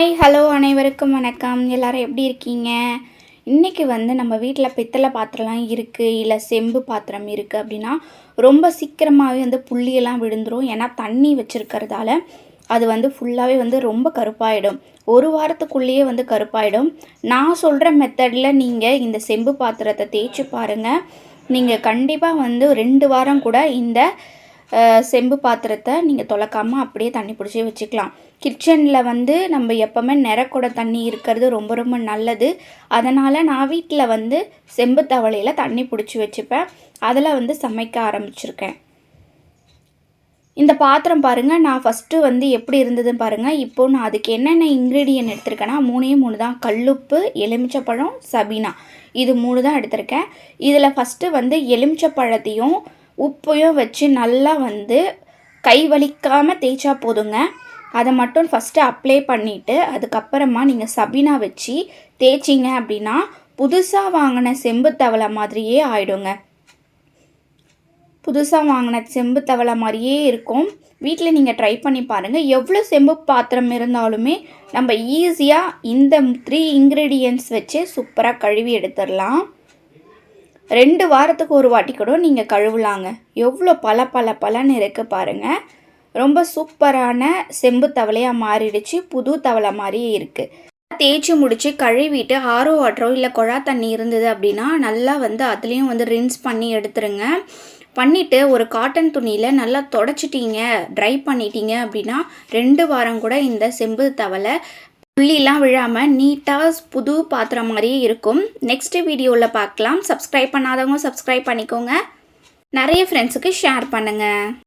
Hi hello அனைவருக்கும் வணக்கம். எல்லாரும் எப்படி இருக்கீங்க? இன்றைக்கி வந்து நம்ம வீட்டில் பித்தளை பாத்திரம்லாம் இருக்குது இல்லை செம்பு பாத்திரம் இருக்குது அப்படின்னா ரொம்ப சீக்கிரமாகவே வந்து புள்ளியெல்லாம் விழுந்துடும் ஏன்னா தண்ணி வச்சுருக்கிறதால அது வந்து ஃபுல்லாகவே வந்து ரொம்ப கருப்பாயிடும். ஒரு வாரத்துக்குள்ளேயே வந்து கருப்பாயிடும். நான் சொல்கிற மெத்தடில் நீங்கள் இந்த செம்பு பாத்திரத்தை தேய்ச்சி பாருங்கள் நீங்கள் கண்டிப்பாக வந்து ரெண்டு வாரம் கூட இந்த செம்பு பாத்திரத்தை நீங்கள் தொலைக்காமல் அப்படியே தண்ணி பிடிச்சி வச்சுக்கலாம். கிச்சனில் வந்து நம்ம எப்போவுமே நிறக்கூட தண்ணி இருக்கிறது ரொம்ப ரொம்ப நல்லது. அதனால் நான் வீட்டில் வந்து செம்பு தவளையில் தண்ணி பிடிச்சி வச்சுப்பேன். அதில் வந்து சமைக்க ஆரம்பிச்சிருக்கேன். இந்த பாத்திரம் பாருங்கள் நான் ஃபஸ்ட்டு வந்து எப்படி இருந்ததுன்னு பாருங்கள் இப்போது நான் அதுக்கு என்னென்ன இன்க்ரீடியன்ட் எடுத்திருக்கேன்னா மூணே மூணு தான். கல்லுப்பு எலுமிச்சப்பழம் சபீனா. இது மூணு தான் எடுத்திருக்கேன். இதில் ஃபஸ்ட்டு வந்து எலுமிச்சப்பழத்தையும் உப்பையும் வச்சு நல்லா வந்து கை வலிக்காமல் தேய்ச்சா போதுங்க. அதை மட்டும் ஃபஸ்ட்டு அப்ளை பண்ணிவிட்டு அதுக்கப்புறமா நீங்கள் சபீனா வச்சு தேய்ச்சிங்க அப்படின்னா புதுசாக வாங்கின செம்பு தவளை மாதிரியே ஆயிடுங்க. புதுசாக வாங்கின செம்பு தவளை மாதிரியே இருக்கும். வீட்டில் நீங்கள் ட்ரை பண்ணி பாருங்கள் எவ்வளோ செம்பு பாத்திரம் இருந்தாலுமே நம்ம ஈஸியாக இந்த த்ரீ இன்க்ரீடியன்ட்ஸ் வச்சு சூப்பராக கழுவி எடுத்துடலாம். ரெண்டு வாரத்துக்கு ஒரு வாட்டி கூட நீங்கள் கழுவலாங்க. எவ்வளோ பல பல பலன்னு இருக்குது பாருங்கள் ரொம்ப சூப்பரான செம்பு தவளையாக மாறிடுச்சு. புது தவளை மாதிரியே இருக்குது தேய்ச்சி முடித்து கழுவிட்டு ஆரோ வாட்டரோ இல்லை குழா தண்ணி இருந்தது அப்படின்னா நல்லா வந்து அதுலேயும் வந்து ரின்ஸ் பண்ணி எடுத்துருங்க. பண்ணிவிட்டு ஒரு காட்டன் துணியில் நல்லா தொடச்சிட்டீங்க ட்ரை பண்ணிட்டீங்க அப்படின்னா ரெண்டு வாரம் கூட இந்த செம்பு தவளை புள்ளிலாம் விழாமல் நீட்டாக புது பாத்திரம் மாதிரியே இருக்கும். நெக்ஸ்ட் வீடியோவில் பார்க்கலாம் சப்ஸ்கிரைப் பண்ணாதவங்க சப்ஸ்கிரைப் பண்ணிக்கோங்க. நிறைய ஃப்ரெண்ட்ஸுக்கு ஷேர் பண்ணுங்கள்